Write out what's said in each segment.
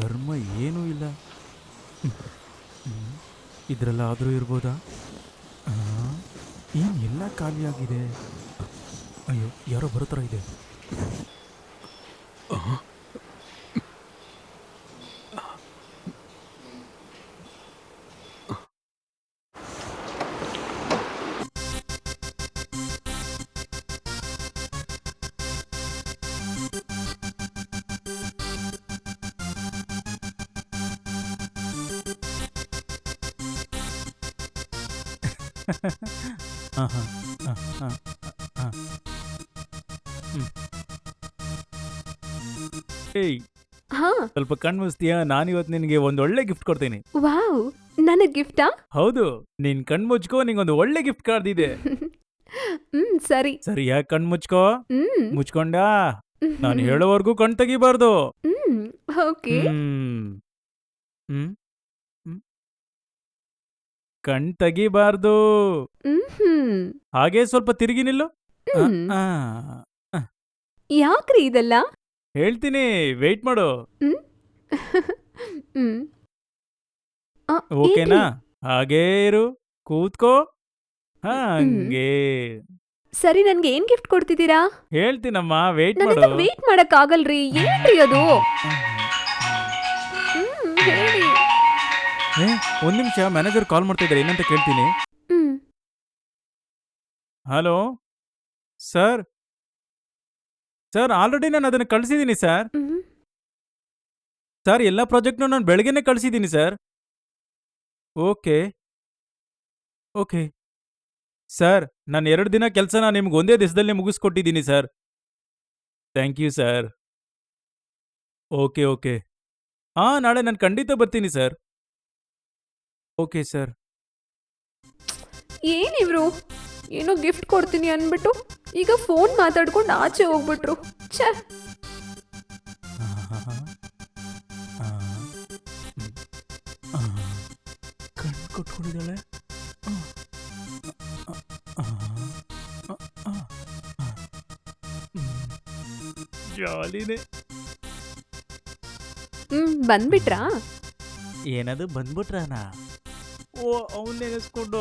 ಕರ್ಮ ಏನೂ ಇಲ್ಲ. ಇದರಲ್ಲಾದರೂ ಇರ್ಬೋದಾ? ಏನು ಎಲ್ಲ ಖಾಲಿಯಾಗಿದೆ. ಅಯ್ಯೋ ಯಾರೋ ಬರೋ ಥರ ಇದೆ. ಹಾಂ ಹಾಂ ಹಾಂ ಹಾಂ ಹಾಂ ಏಯ್ ಹಾ. ಸ್ವಲ್ಪ ಕಣ್ಣು ಮುಸ್ತೀಯಾ ನಾನಿವತ್ತು ನಿನಗೆ ಒಂದು ಒಳ್ಳೆ ಗಿಫ್ಟ್ ಕೊಡ್ತೀನಿ. ವಾವ್. ನನಗೆ ಗಿಫ್ಟಾ ಹೌದು. ನೀನ್ ಕಣ್ ಮುಚ್ಕೋ ನಿಂಗೊಂದು ಒಳ್ಳೆ ಗಿಫ್ಟ್ ಕಾರ್ದಿದೆ ಹ್ಮ್ ಸರಿ. ಸರಿಯಾ ಕಣ್ ಮುಚ್ಕೋ? ಹ್ಮ್. ಮುಚ್ಕೊಂಡಾ? ನಾನು ಹೇಳೋವರೆಗೂ ಕಣ್ ತೆಗಿಬಾರ್ದು. ಹ್ಮ್ ಓಕೆ. ಹ್ಮ್. ಹ್ಮ್. ಕಣ್ ತೆಗಿಬಾರ್ದು. ಹ್ಮ್ ಹಾಗೆ ಸ್ವಲ್ಪ ತಿರುಗಿ ನಿಲ್ಲು. ಆ, ಹ್ಮ್. ಆ. ಯಾಕ್ರಿ ಇದೆಲ್ಲ? ಹೇಳ್ತೀನಿ ವೆಯ್ಟ್ ಮಾಡು. ಹ್ಮ್. ಹ್ಮ್. ಆ, ಓಕೆನಾ? ಏನ್ರಿ? ಹಾಗೇ ಇರು. ಕೂತ್ಕೋ. ಹಂಗೆ. ಸರಿ ನನ್ಗೆ ಏನ್ ಗಿಫ್ಟ್ ಕೊಡ್ತಿದ್ದೀರಾ? ಹೇಳ್ತೀನಮ್ಮ ವೆಯ್ಟ್ ಮಾಡು. ವೇಟ್ ಮಾಡಕ್ ಆಗಲ್ರಿ ಏನ್ರಿ ಅದು? ಏ, ಒಂದ್ ನಿಮಿಷ ಮ್ಯಾನೇಜರ್ ಕಾಲ್ ಮಾಡ್ತಿದ್ದಾರೆ ಏನಂತ ಕೇಳ್ತೀನಿ. ಹ್ಮ್. ಹಲೋ ಸರ್ ಸರ್ ಆಲ್ರೆಡಿ ನಾನು ಅದನ್ನು ಕಳಿಸಿದ್ದೀನಿ ಸರ್ ಹ್ಮ್. ಸರ್ ಎಲ್ಲ ಪ್ರಾಜೆಕ್ಟ್ನು ನಾನು ಬೆಳಗ್ಗೆನೆ ಕಳಿಸಿದ್ದೀನಿ ಸರ್ ಓಕೆ ಓಕೆ ಸರ್ ನಾನು ಎರಡು ದಿನ ಕೆಲಸ ನಾನು ನಿಮ್ಗೆ ಒಂದೇ ದಿವಸದಲ್ಲಿ ಮುಗಿಸ್ಕೊಟ್ಟಿದ್ದೀನಿ sir thank you sir okay okay ಹಾಂ ನಾಳೆ ನಾನು ಖಂಡಿತ ಬರ್ತೀನಿ ಸರ್ ಓಕೆ ಸರ್ ಏನಿವ್ರು ಏನೋ ಗಿಫ್ಟ್ ಕೊಡ್ತೀನಿ ಅಂದ್ಬಿಟ್ಟು ಈಗ ಫೋನ್ ಮಾತಾಡ್ಕೊಂಡು ಆಚೆ ಹೋಗ್ಬಿಟ್ರು. ಛೇ! ಕಣ್ಣು ಕೊಟ್ಕೊಂಡಿದ್ದಾಳೆ ಜಾಲಿನೇ. ಹ್ಮ್ ಬಂದ್ಬಿಟ್ರಾ? ಏನದು ಬಂದ್ಬಿಟ್ರಾನ? ಓ ಅವ್ನ ನೆನೆಸ್ಕೊಂಡು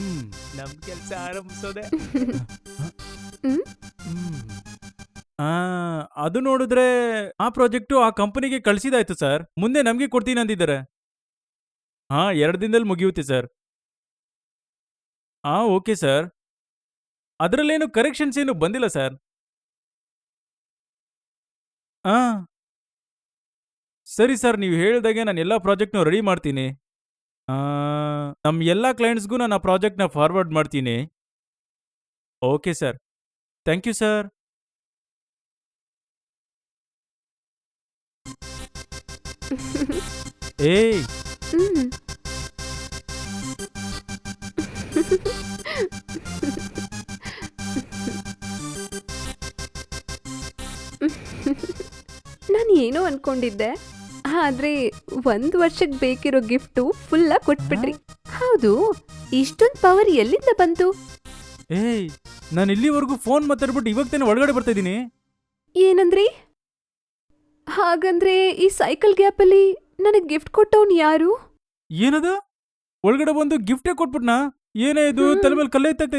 ಹ್ಮ್. ನಮ್ ಕೆಲ್ಸ ಆರಂಭಿಸೋದೆ. ಹ್ಮ್? ಆ ಅದು ನೋಡಿದ್ರೆ ಆ ಪ್ರಾಜೆಕ್ಟು ಆ ಕಂಪನಿಗೆ ಕಳ್ಸಿದಾಯ್ತು ಸರ್. ಮುಂದೆ ನಮ್ಗೆ ಕೊಡ್ತೀನಿ ಅಂದಿದ್ದಾರೆ. ಹಾ ಎರಡು ದಿನದಲ್ಲಿ ಮುಗಿಯುತ್ತೆ ಸರ್. ಹಾ ಓಕೆ ಸರ್. ಅದರಲ್ಲೇನು ಕರೆಕ್ಷನ್ಸ್ ಏನು ಬಂದಿಲ್ಲ ಸರ್. ಹಾಂ ಸರಿ ಸರ್ ನೀವು ಹೇಳಿದಾಗೆ ನಾನು ಎಲ್ಲ ಪ್ರಾಜೆಕ್ಟ್ನು ರೆಡಿ ಮಾಡ್ತೀನಿ. ಆ, ನಮ್ಮ ಎಲ್ಲ ಕ್ಲೈಂಟ್ಸ್ಗೂ ನಾನು ಆ ಪ್ರಾಜೆಕ್ಟ್ನ ಫಾರ್ವರ್ಡ್ ಮಾಡ್ತೀನಿ. Okay sir thank you sir ಏಯ್! ನಾನು ಏನೋ ಅನ್ಕೊಂಡಿದ್ದೆ. ಆದ್ರೆ ಒಂದ್ ವರ್ಷಕ್ಕೆ ಬೇಕಿರೋ ಗಿಫ್ಟು ಫುಲ್ಲಾಗಿ ಕೊಟ್ಬಿಟ್ರಿ. ಹೌದು. ಇಷ್ಟೊಂದು ಪವರ್ ಎಲ್ಲಿಂದ ಬಂತು? ಏ ನಾನು ಇಲ್ಲಿವರೆಗೂ ಫೋನ್ ಮಾತಾಡ್ಬಿಟ್ಟು ಇವಾಗ ತಾನೇ ಒಳಗಡೆ ಬರ್ತಾ ಇದ್ದೀನಿ. ಏನಂದ್ರಿ? ಹಾಗಂದ್ರೆ ಈ ಸೈಕಲ್ ಗ್ಯಾಪಲ್ಲಿ ನನಗೆ ಗಿಫ್ಟ್ ಕೊಟ್ಟವನು ಯಾರು? ಏನದು? ಒಳಗಡೆ ಬಂದು ಗಿಫ್ಟೇ ಕೊಟ್ಬಿಟ್ನಾ? ಏನೇ ಇದು. ತಲೆ ಮೇಲೆ ಕಲ್ಲೆ ಎತ್ತಾಗ್ತಾ